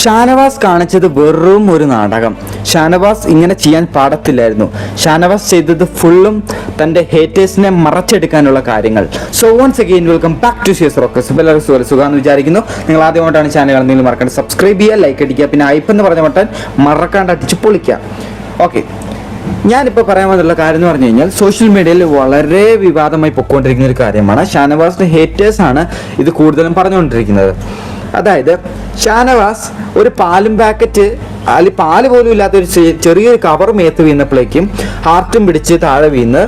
ഷാനവാസ് കാണിച്ചത് വെറും ഒരു നാടകം. ഷാനവാസ് ഇങ്ങനെ ചെയ്യാൻ പാടത്തില്ലായിരുന്നു. ഷാനവാസ് ചെയ്തത് ഫുള്ളും തന്റെ ഹേറ്റേഴ്സിനെ മറച്ചെടുക്കാനുള്ള കാര്യങ്ങൾ. So once again welcome back to Shiyas rocks എല്ലാവർക്കും സുഖം സുഖമെന്ന് വിചാരിക്കുന്നു. നിങ്ങൾ ആദ്യമായിട്ടാണ് ചാനൽ കാണുന്നതെങ്കിൽ മറക്കണ്ട സബ്സ്ക്രൈബ് ചെയ്യുക ലൈക്ക് അടിക്കുക പിന്നെ ഐപ്പ് എന്ന് പറഞ്ഞ മട്ടാൻ മറക്കാണ്ട് അടിച്ച് പൊളിക്കുക. ഓക്കെ ഞാനിപ്പോൾ പറയാൻ വന്നുള്ള കാര്യം എന്ന് പറഞ്ഞു കഴിഞ്ഞാൽ സോഷ്യൽ മീഡിയയിൽ വളരെ വിവാദമായി പൊയ്ക്കൊണ്ടിരിക്കുന്ന ഒരു കാര്യമാണ്. ഷാനവാസിന്റെ ഹേറ്റേഴ്സ് ആണ് ഇത് കൂടുതലും പറഞ്ഞുകൊണ്ടിരിക്കുന്നത്. അതായത് ഷാനവാസ് ഒരു പാലും പാക്കറ്റ് അതിൽ പാൽ പോലും ഇല്ലാത്ത ഒരു ചെറിയൊരു കവർ മേത്ത് വീണപ്പോഴേക്കും ഹാർട്ടും പിടിച്ച് താഴെ വീണ്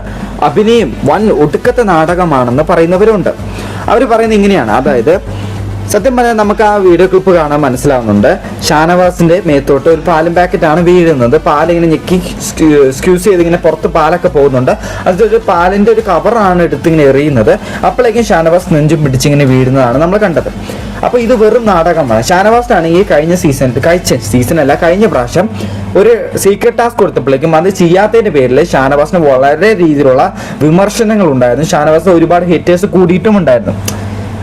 അഭിനയം വൻ ഒടുക്കത്തെ നാടകമാണെന്ന് പറയുന്നവരുണ്ട്. അവർ പറയുന്നത് ഇങ്ങനെയാണ്. അതായത് സത്യം പറഞ്ഞാൽ നമുക്ക് ആ വീഡിയോ ക്ലിപ്പ് കാണാൻ മനസ്സിലാവുന്നുണ്ട്. ഷാനവാസിന്റെ മേത്തോട്ട് ഒരു പാലും പാക്കറ്റ് ആണ് വീഴുന്നത്. പാലിങ്ങനെ ഞെക്കി സ്ക്യൂസ് ചെയ്ത് ഇങ്ങനെ പുറത്ത് പാലൊക്കെ പോകുന്നുണ്ട്. അതൊരു പാലിന്റെ ഒരു കവറാണ് എടുത്ത് ഇങ്ങനെ എറിയുന്നത്. അപ്പോഴേക്കും ഷാനവാസ് നെഞ്ചും പിടിച്ചിങ്ങനെ വീഴുന്നതാണ് നമ്മൾ കണ്ടത്. അപ്പൊ ഇത് വെറും നാടകമാണ്. ഷാനവാസ് ഈ കഴിഞ്ഞ സീസൺ കഴിച്ച. സീസൺ അല്ല കഴിഞ്ഞ പ്രാവശ്യം ഒരു സീക്രട്ട് ടാസ്ക് കൊടുത്തപ്പോഴേക്കും അത് ചെയ്യാത്തതിന്റെ പേരിൽ ഷാനവാസിന് വളരെ രീതിയിലുള്ള വിമർശനങ്ങൾ ഉണ്ടായിരുന്നു. ഷാനവാസ് ഒരുപാട് ഹേറ്റേഴ്സ് കൂടിയിട്ടും ഉണ്ടായിരുന്നു.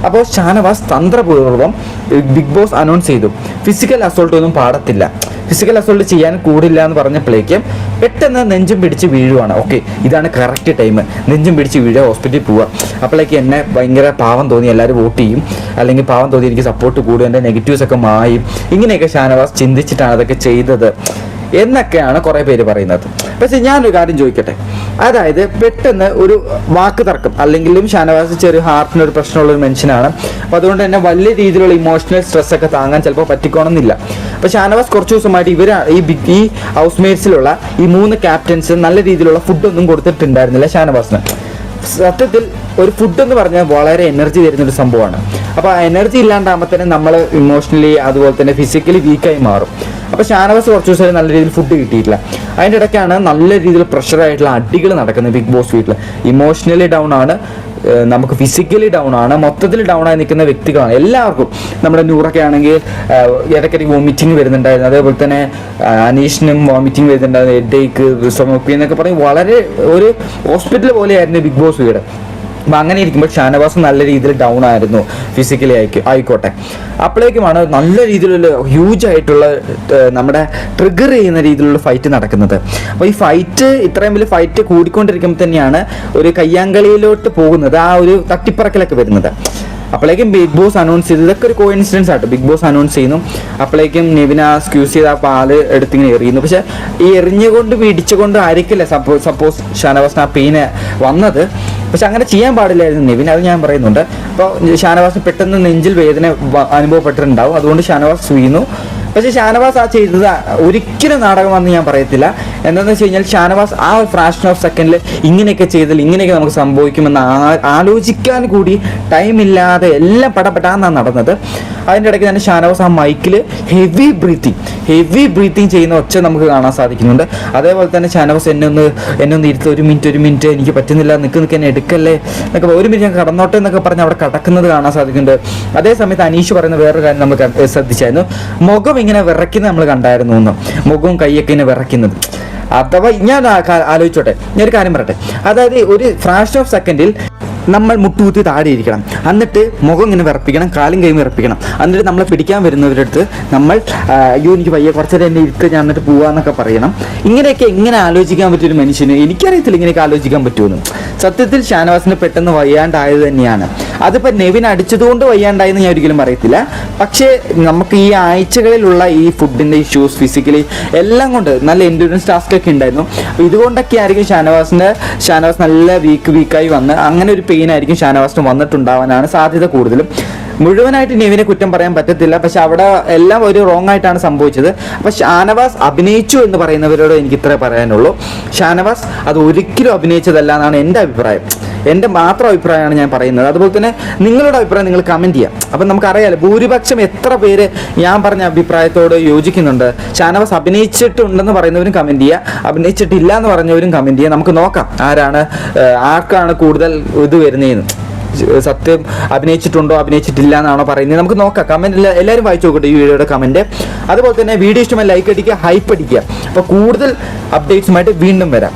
അപ്പോൾ ഷാനവാസ് തന്ത്രപൂർവം ബിഗ് ബോസ് അനൗൺസ് ചെയ്തു. ഫിസിക്കൽ അസോൾട്ട് ഒന്നും പാടത്തില്ല. ഫിസിക്കൽ അസോൾട്ട് ചെയ്യാൻ കൂടില്ല എന്ന് പറഞ്ഞപ്പോഴേക്കും പെട്ടെന്ന് നെഞ്ചും പിടിച്ച് വീഴുവാണ്. ഓക്കെ ഇതാണ് കറക്റ്റ് ടൈം നെഞ്ചും പിടിച്ച് വീഴുക ഹോസ്പിറ്റലിൽ പോവുക അപ്പോഴേക്ക് എന്നെ ഭയങ്കര പാവം തോന്നി. എല്ലാവരും വോട്ട് ചെയ്യും. അല്ലെങ്കിൽ പാവം തോന്നി എനിക്ക് സപ്പോർട്ട് കൂടും. എന്റെ നെഗറ്റീവ്സ് ഒക്കെ മായും. ഇങ്ങനെയൊക്കെ ഷാനവാസ് ചിന്തിച്ചിട്ടാണ് അതൊക്കെ ചെയ്തത്. എന്നൊക്കെയാണ് കുറേ പേര് പറയുന്നത്. പക്ഷേ ഞാനൊരു കാര്യം ചോദിക്കട്ടെ? അതായത് പെട്ടെന്ന് ഒരു വാക്ക് തർക്കം അല്ലെങ്കിലും ഷാനവാസ് ചെറിയ ഹാർട്ടിന് ഒരു പ്രശ്നമുള്ള ഒരു മനുഷ്യനാണ് അപ്പോൾ അതുകൊണ്ട് തന്നെ വലിയ രീതിയിലുള്ള ഇമോഷണൽ സ്ട്രെസ് ഒക്കെ താങ്ങാൻ ചിലപ്പോൾ പറ്റിക്കോണമെന്നില്ല അപ്പോൾ ഷാനവാസ് കുറച്ച് ദിവസമായിട്ട് ഇവർ ഈ ബിഗ് ഈ ഹൗസ് മേറ്റ്സിലുള്ള ഈ മൂന്ന് ക്യാപ്റ്റൻസ് നല്ല രീതിയിലുള്ള ഫുഡൊന്നും കൊടുത്തിട്ടുണ്ടായിരുന്നില്ല ഷാനവാസിന്. സത്യത്തിൽ ഒരു ഫുഡ് എന്ന് പറഞ്ഞാൽ വളരെ എനർജി തരുന്ന ഒരു സംഭവമാണ്. അപ്പോൾ ആ എനർജി ഇല്ലാണ്ടാകുമ്പോൾ തന്നെ നമ്മൾ ഇമോഷണലി അതുപോലെ തന്നെ ഫിസിക്കലി വീക്കായി മാറും. അപ്പോൾ ഷാനവാസ് കുറച്ച് ദിവസം നല്ല രീതിയിൽ ഫുഡ് കിട്ടിയിട്ടില്ല. അതിന്റെ ഇടയ്ക്കാണ് നല്ല രീതിയിൽ പ്രഷറായിട്ടുള്ള അടികൾ നടക്കുന്നത് ബിഗ് ബോസ് വീട്ടിൽ ഇമോഷണലി ഡൗൺ ആണ് നമുക്ക് ഫിസിക്കലി ഡൗൺ ആണ് മൊത്തത്തിൽ ഡൗൺ ആയി നിൽക്കുന്ന വ്യക്തികളാണ് എല്ലാവർക്കും. നമ്മുടെ നൂറൊക്കെ ആണെങ്കിൽ ഇടയ്ക്കിടയ്ക്ക് വോമിറ്റിംഗ് വരുന്നുണ്ടായിരുന്നു. അതേപോലെ തന്നെ അനീഷിനും വോമിറ്റിംഗ് വരുന്നുണ്ടായിരുന്നു ഹെഡേക്ക് സ്റ്റൊമക്ക് എന്നൊക്കെ പറഞ്ഞ് വളരെ ഒരു ഹോസ്പിറ്റൽ പോലെയായിരുന്നു ബിഗ് ബോസ് വീട്. അപ്പം അങ്ങനെ ഇരിക്കുമ്പോൾ ഷാനവാസ് നല്ല രീതിയിൽ ഡൗൺ ആയിരുന്നു ഫിസിക്കലി ആയിക്കോ ആയിക്കോട്ടെ. അപ്പോഴേക്കുമാണ് നല്ല രീതിയിലുള്ള ഹ്യൂജ് ആയിട്ടുള്ള നമ്മുടെ ട്രിഗർ ചെയ്യുന്ന രീതിയിലുള്ള ഫൈറ്റ് നടക്കുന്നത്. അപ്പോൾ ഈ ഫൈറ്റ് ഇത്രയും വലിയ ഫൈറ്റ് കൂടിക്കൊണ്ടിരിക്കുമ്പോൾ തന്നെയാണ് ഒരു കയ്യാങ്കളിയിലോട്ട് പോകുന്നത് ആ ഒരു തട്ടിപ്പറക്കലൊക്കെ വരുന്നത്. അപ്പോഴേക്കും ബിഗ് ബോസ് അനൗൺസ് ചെയ്തു. ഇതൊക്കെ ഒരു കോയിൻസിഡൻസ് ആട്ടോ. ബിഗ് ബോസ് അനൗൺസ് ചെയ്യുന്നു. അപ്പോഴേക്കും നിവിന സ്ക്യൂസ് ചെയ്ത് ആ പാൽ എടുത്തിങ്ങനെ എറിയുന്നു. പക്ഷേ ഈ എറിഞ്ഞുകൊണ്ട് പിടിച്ചുകൊണ്ട് ആയിരിക്കില്ല സപ്പോസ് സപ്പോസ് ഷാനവാസിന് ആ പെയിന് വന്നത്? പക്ഷെ അങ്ങനെ ചെയ്യാൻ പാടില്ലായിരുന്നു നിവിൻ അത് ഞാൻ പറയുന്നുണ്ട്. അപ്പോൾ ഷാനവാസ് പെട്ടെന്ന് നെഞ്ചിൽ വേദന അനുഭവപ്പെട്ടിട്ടുണ്ടാവും. അതുകൊണ്ട് ഷാനവാസ് വീണു പക്ഷേ ഷാനവാസ് ആ ചെയ്തത് ഒരിക്കലും നാടകമാണെന്ന് ഞാൻ പറയത്തില്ല. എന്താണെന്ന് വെച്ച് കഴിഞ്ഞാൽ ഷാനവാസ് ആ ഒരു ഫ്രാക്ഷൻ ഓഫ് സെക്കൻഡിൽ ഇങ്ങനെയൊക്കെ ചെയ്താൽ ഇങ്ങനെയൊക്കെ നമുക്ക് സംഭവിക്കുമെന്ന് ആലോചിക്കാൻ കൂടി ടൈമില്ലാതെ എല്ലാം പടപെട്ടാന്നാണ് നടന്നത്. അതിന്റെ ഇടയ്ക്ക് തന്നെ ഷാനവാസ് ആ മൈക്കിൽ ഹെവി ബ്രീത്തിങ് ഹെവി ബ്രീത്തിങ് ചെയ്യുന്ന ഒച്ച നമുക്ക് കാണാൻ സാധിക്കുന്നുണ്ട്. അതേപോലെ തന്നെ ഷാനവാസ് എന്നെ ഒന്ന് എന്നെ ഒന്ന് ഇരുത്ത് ഒരു മിനിറ്റ് ഒരു മിനിറ്റ് എനിക്ക് പറ്റുന്നില്ല നിൽക്ക് നിൽക്ക് എന്നെ എടുക്കല്ലേ? എന്നൊക്കെ ഒരു മിനിറ്റ് ഞാൻ കടന്നോട്ടെ എന്നൊക്കെ പറഞ്ഞ് അവിടെ കടക്കുന്നത് കാണാൻ സാധിക്കുന്നുണ്ട്. അതേ സമയത്ത് അനീഷ് പറയുന്ന വേറൊരു കാര്യം കണ്ട് ശ്രദ്ധിച്ചായിരുന്നു. മുഖം ഇങ്ങനെ വിറയ്ക്കുന്നത് നമ്മൾ കണ്ടായിരുന്നു എന്ന്. മുഖവും കൈയൊക്കെ ഇങ്ങനെ വിറയ്ക്കുന്നത്. അഥവാ ഞാൻ കാ- ആലോചിച്ചോട്ടെ ഞാൻ ഒരു കാര്യം പറയട്ടെ. അതായത് ഒരു ഫ്രാഷ് ഓഫ് സെക്കൻഡിൽ നമ്മൾ മുട്ടുകുത്തി താഴെ ഇരിക്കണം. എന്നിട്ട് മുഖം ഇങ്ങനെ വിറപ്പിക്കണം കാലും കൈയും വിറപ്പിക്കണം. എന്നിട്ട് നമ്മളെ പിടിക്കാൻ വരുന്നവരുടെ അടുത്ത് നമ്മൾ അയ്യോ എനിക്ക് വയ്യ കുറച്ചേരം എന്നെ ഇരുത്ത് ഞാൻ എന്നിട്ട് പോവാന്നൊക്കെ പറയണം. ഇങ്ങനെയൊക്കെ എങ്ങനെ ആലോചിക്കാൻ പറ്റിയൊരു മനുഷ്യന് എനിക്കറിയത്തില്ല ഇങ്ങനെയൊക്കെ ആലോചിക്കാൻ പറ്റുമെന്ന് സത്യത്തിൽ ഷാനവാസിന് പെട്ടെന്ന് വയ്യാണ്ടായത് തന്നെയാണ്. അതിപ്പോൾ നെവിൻ അടിച്ചതുകൊണ്ട് വയ്യാണ്ടായെന്ന് ഞാൻ ഒരിക്കലും പറയത്തില്ല. പക്ഷേ നമുക്ക് ഈ ആഴ്ചകളിലുള്ള ഈ ഫുഡിന്റെ ഇഷ്യൂസ് ഫിസിക്കലി എല്ലാം കൊണ്ട് നല്ല എൻഡ്യൂറൻസ് ടാസ്ക് ഒക്കെ ഉണ്ടായിരുന്നു. അപ്പോൾ ഇതുകൊണ്ടൊക്കെ ആയിരിക്കും ഷാനവാസിന്റെ ഷാനവാസ് നല്ല വീക്ക് വീക്കായി വന്ന് അങ്ങനെ ഒരു പെയിൻ ആയിരിക്കും ഷാനവാസിന് വന്നിട്ടുണ്ടാവാനാണ് സാധ്യത കൂടുതലും. മുഴുവനായിട്ട് നെവിനെ കുറ്റം പറയാൻ പറ്റത്തില്ല. പക്ഷെ അവിടെ എല്ലാം ഒരു റോങ് ആയിട്ടാണ് സംഭവിച്ചത്. അപ്പോൾ ഷാനവാസ് അഭിനയിച്ചു എന്ന് പറയുന്നവരോട് എനിക്ക് ഇത്രേ പറയാനുള്ളൂ. ഷാനവാസ് അത് ഒരിക്കലും അഭിനയിച്ചതല്ല എന്നാണ് എന്റെ അഭിപ്രായം. എന്റെ മാത്രം അഭിപ്രായമാണ് ഞാൻ പറയുന്നത്. അതുപോലെ തന്നെ നിങ്ങളുടെ അഭിപ്രായം നിങ്ങൾ കമന്റ് ചെയ്യാം. അപ്പം നമുക്കറിയാലോ ഭൂരിപക്ഷം എത്ര പേര് ഞാൻ പറഞ്ഞ അഭിപ്രായത്തോട് യോജിക്കുന്നുണ്ട്? ഷാനവാസ് അഭിനയിച്ചിട്ടുണ്ടെന്ന് പറയുന്നവരും കമന്റ് ചെയ്യുക അഭിനയിച്ചിട്ടില്ല എന്ന് പറഞ്ഞവരും കമന്റ് ചെയ്യുക നമുക്ക് നോക്കാം ആരാണ് ആർക്കാണ് കൂടുതൽ ഇത് വരുന്നതെന്ന്. സത്യം അഭിനയിച്ചിട്ടുണ്ടോ അഭിനയിച്ചിട്ടില്ല എന്നാണോ പറയുന്നത്. നമുക്ക് നോക്കാം. കമന്റ് എല്ലാവരും വായിച്ചു നോക്കട്ടെ ഈ വീഡിയോയുടെ കമന്റ് അതുപോലെ തന്നെ വീഡിയോ ഇഷ്ടമായി ലൈക്ക് അടിക്കുക ഹൈപ്പ് അടിക്കുക. അപ്പോൾ കൂടുതൽ അപ്ഡേറ്റ്സുമായിട്ട് വീണ്ടും വരാം.